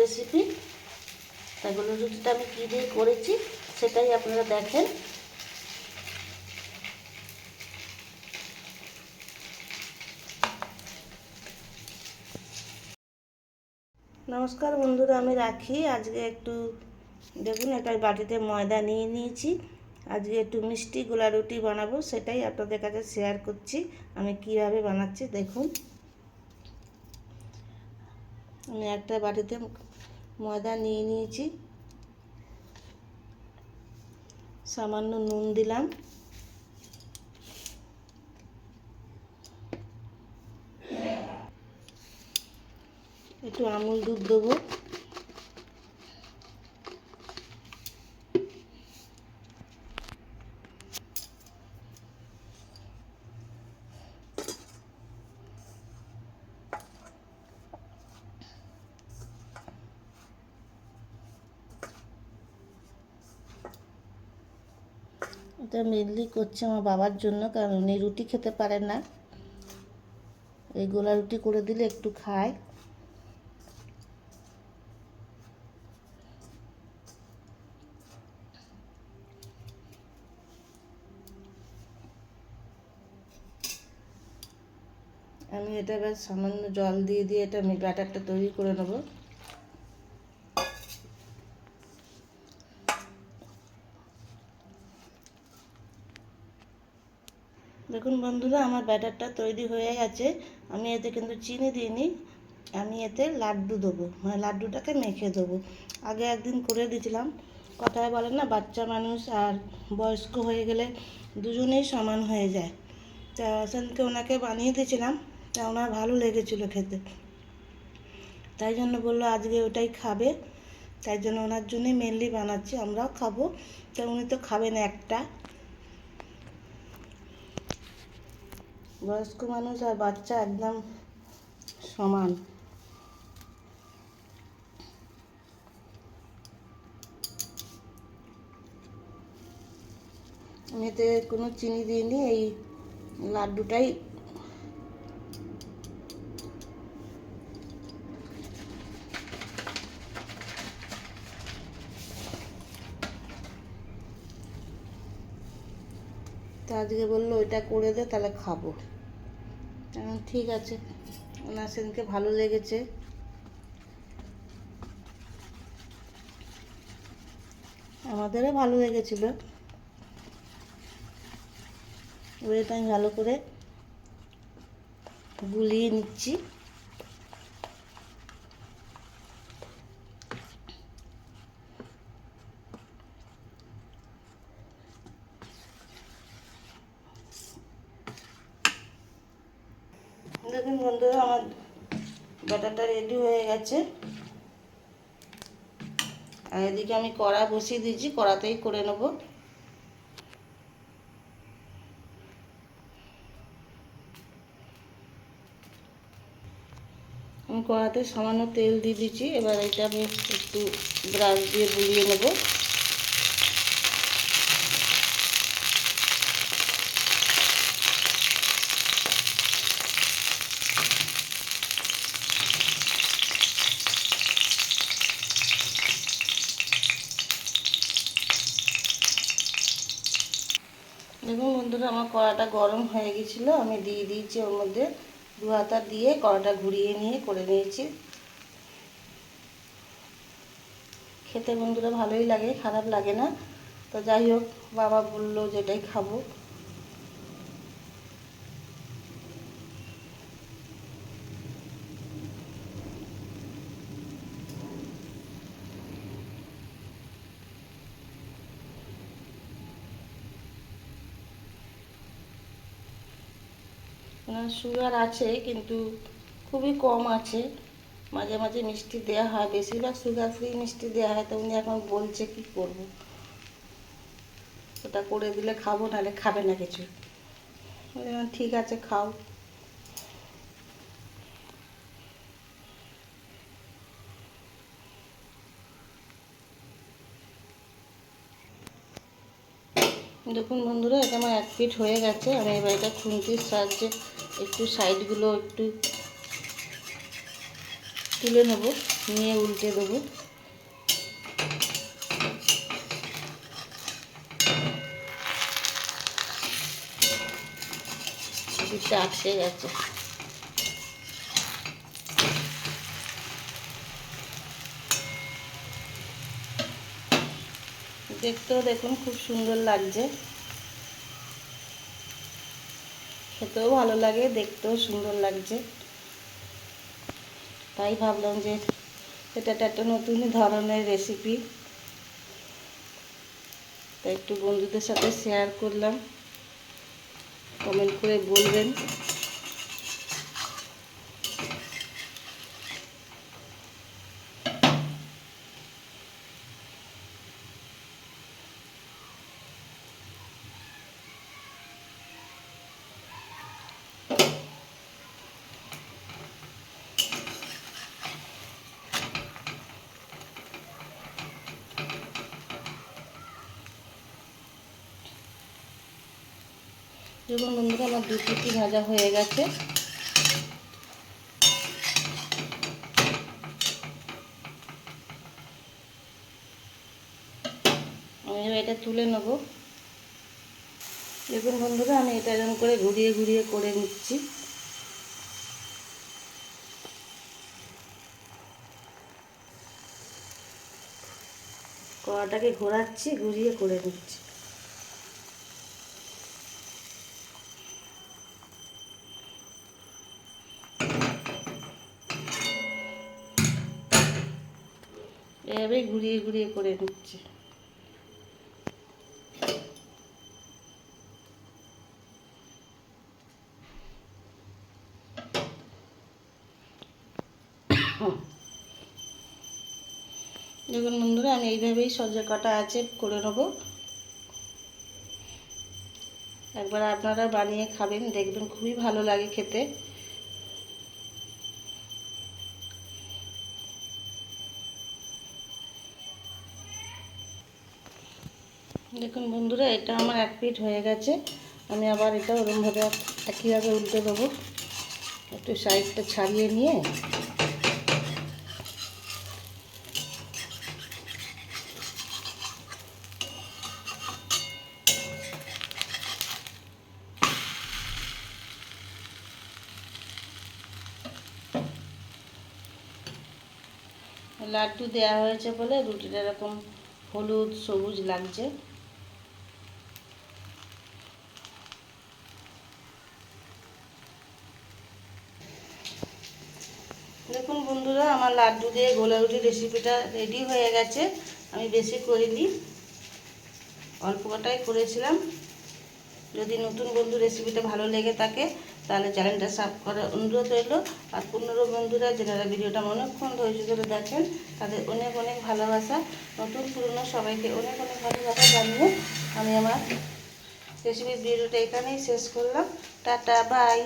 Recipe রুটিটা আমি দিয়ে করেছি, সেটাই আপনারা দেখেন। নমস্কার বন্ধুরা, আমি রাখি। আজকে একটু দেখুন, একটা বাটিতে ময়দা নিয়ে নিয়েছি। আজকে একটু মিষ্টি গোলা রুটি বানাবো, সেটাই আপনাদের কাছে শেয়ার করছি। আমি কীভাবে বানাচ্ছি দেখুন। আমি একটা বাটিতে ময়দা নিয়ে নিয়েছি। সামান্য নুন দিলাম। একটু আমুল দুধ দেবো। এটা মেনলি করছে আমার বাবার জন্য, কারণ উনি রুটি খেতে পারেন না। এই গোলা রুটি করে দিলে একটু খায়। আমি এটা এবার সামান্য জল দিয়ে দিয়ে এটা আমি ব্যাটারটা তৈরি করে নেব। দেখুন বন্ধুরা, আমার ব্যাটারটা তৈরি হয়ে গেছে। আমি এতে কিন্তু চিনি দিইনি। আমি এতে লাড্ডু দেবো মানে লাড্ডুটাকে মেখে দেবো। আগে একদিন করে দিয়েছিলাম। কথায় বলেন না, বাচ্চা মানুষ আর বয়স্ক হয়ে গেলে দুজনেই সমান হয়ে যায়। তা সেদিনকে ওনাকে বানিয়ে দিয়েছিলাম। তা ওনার ভালো লেগেছিলো খেতে। তাই জন্য বলল, আজকে ওটাই খাবে। তাই জন্য ওনার জন্যই মেনলি বানাচ্ছি, আমরাও খাব। তা উনি তো খাবেন একটা। বয়স্ক মানুষ আর বাচ্চা একদম সমান। আমি এতে কোনো চিনি দিইনি এই লাড্ডুটাই তা আজকে বলল, ওইটা করে দে, তাহলে খাব। ঠিক আছে, ওনার সেদিনকে ভালো লেগেছে। আমাদেরও ভালো লেগেছিল। ওইটা আমি ভালো করে গুলিয়ে নিচ্ছি। দেখুন বন্ধুরা আমার ব্যাটারটা রেডি হয়ে গেছে। আর এদিকে আমি কড়া বসিয়ে দিয়েছি, কড়াতেই করে নেব। আমি কড়াতে সামান্য তেল দিয়ে দিচ্ছি, এবার এটা আমি একটু ব্রাশ দিয়ে বুলিয়ে নেব। দেখুন বন্ধুরা, আমার কড়াটা গরম হয়ে গেছিল। আমি দিয়ে দিয়েছি ওর মধ্যে দু হাতা দিয়ে কড়াটা ঘুরিয়ে নিয়ে করে নিয়েছি। খেতে বন্ধুরা ভালোই লাগে, খারাপ লাগে না। তো যাই হোক, বাবা বলল যেটাই খাব। সুগার আছে, কিন্তু খুবই কম আছে। মাঝে মাঝে মিষ্টি দেওয়া হয়, বেশিরভাগ সুগার ফ্রি মিষ্টি দেওয়া হয়, তো উনি এখন বলছে কি করব? ওটা করে দিলে খাব, নাহলে খাবে না কিছু। ঠিক আছে, খাও। দেখুন বন্ধুরা, এটা আমার এক ফিট হয়ে গেছে, আমি এবার এটা খুন্তির সাহায্যে একটু সাইডগুলো একটু তুলে নেব, নিয়ে উল্টে দেবো। আটকে গেছে। দেখতেও দেখুন খুব সুন্দর লাগছে। খেতেও ভালো লাগে, দেখতেও সুন্দর লাগছে। তাই ভাবলাম যে এটা একটা নতুন ধরনের রেসিপি তাই একটু বন্ধুদের সাথে শেয়ার করলাম। কমেন্ট করে বলবেন। দেখুন বন্ধুরা, আমার দু পিটি ভাজা হয়ে গেছে। আমি এটা তুলে নেব। দেখুন বন্ধুরা, আমি এটা এরকম করে ঘুরিয়ে ঘুরিয়ে করে নিচ্ছি। কড়াটাকে ঘোরাচ্ছি, ঘুরিয়ে করে নিচ্ছি। এভাবে ঘুরিয়ে ঘুরিয়ে করে নিচ্ছে দেখুন বন্ধুরা, আমি এইভাবেই সজে কটা আছে করে নেব। একবার আপনারা বানিয়ে খাবেন, দেখবেন খুবই ভালো লাগে খেতে। দেখুন বন্ধুরা, এটা আমার এক পিট হয়ে গেছে। আমি আবার এটা ওরমভাবে একইভাবে উল্টে দেবো। একটু সাইডটা ছাড়িয়ে নিয়ে। লাড্ডু দেওয়া হয়েছে বলে রুটিটা এরকম হলুদ, সবুজ লাগছে। দেখুন বন্ধুরা, আমার লাড্ডু দিয়ে গোলা রুটি রেসিপিটা রেডি হয়ে গেছে। আমি বেশি করিনি, অল্প কটাই করেছিলাম। যদি নতুন বন্ধু রেসিপিটা ভালো লেগে থাকে, তাহলে চ্যানেলটা সাব করার অনুরোধ রইল। আর পুনরো বন্ধুরা, যারা ভিডিওটা অনেকক্ষণ ধৈর্য ধরে দেখেন, তাদের অনেক অনেক ভালোবাসা। নতুন পুরনো সবাইকে অনেক অনেক ভালোবাসা জানিয়ে আমি আমার রেসিপির ভিডিওটা এখানেই শেষ করলাম। Tata bye